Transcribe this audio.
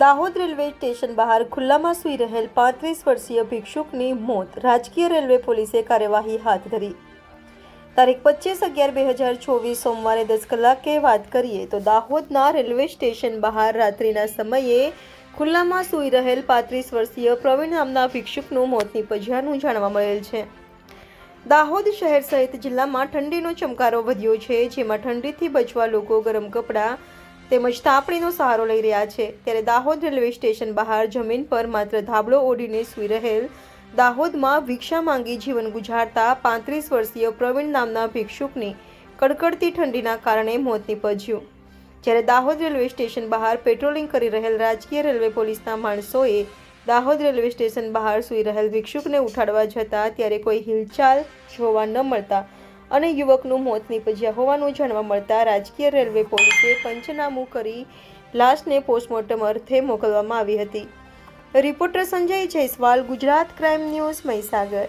Dahod railway station બહાર ખુલ્લામાં સૂઈ રહેલ પાંત્રીસ વર્ષીય ભિક્ષુકની મોત. રાજકીય રેલવે પોલીસે કાર્યવાહી હાથ ધરી. તારીખ પચીસ અગિયાર બે હજાર ચોવીસ સોમવારે દસ કલાકે વાત કરીએ તો દાહોદના રેલવે સ્ટેશન બહાર રાત્રિના સમયે ખુલ્લામાં સૂઈ રહેલ પાંત્રીસ વર્ષીય પ્રવીણ નામના ભિક્ષુકનું મોત નિપજ્યાનું જાણવા મળેલ છે. દાહોદ શહેર સહિત જિલ્લામાં ઠંડીનો ચમકારો વધ્યો છે, જેમાં ઠંડીથી બચવા લોકો ગરમ કપડાં તેમજ તાપણીનો સહારો લઈ રહ્યા છે. ત્યારે દાહોદ રેલવે સ્ટેશન બહાર જમીન પર માત્ર ધાબળો ઓઢીને સૂઈ રહેલ દાહોદમાં ભિક્ષા માંગી જીવન ગુજારતા પાંત્રીસ વર્ષીય પ્રવીણ નામના ભિક્ષુકની કડકડતી ઠંડીના કારણે મોત નીપજ્યું. જ્યારે દાહોદ રેલવે સ્ટેશન બહાર પેટ્રોલિંગ કરી રહેલ રાજકીય રેલવે પોલીસના માણસોએ દાહોદ રેલવે સ્ટેશન બહાર સૂઈ રહેલ ભિક્ષુકને ઉઠાડવા જતા ત્યારે કોઈ હિલચાલ જોવા ન મળતા અને યુવકનું મોત નીપજ્યા હોવાનું જાણવા મળતા રાજકીય રેલવે પોલીસે પંચનામું કરી લાશને પોસ્ટમોર્ટમ અર્થે મોકલવામાં આવી હતી. Reporter Sanjay Jaiswal, Gujarat crime news Mahisagar.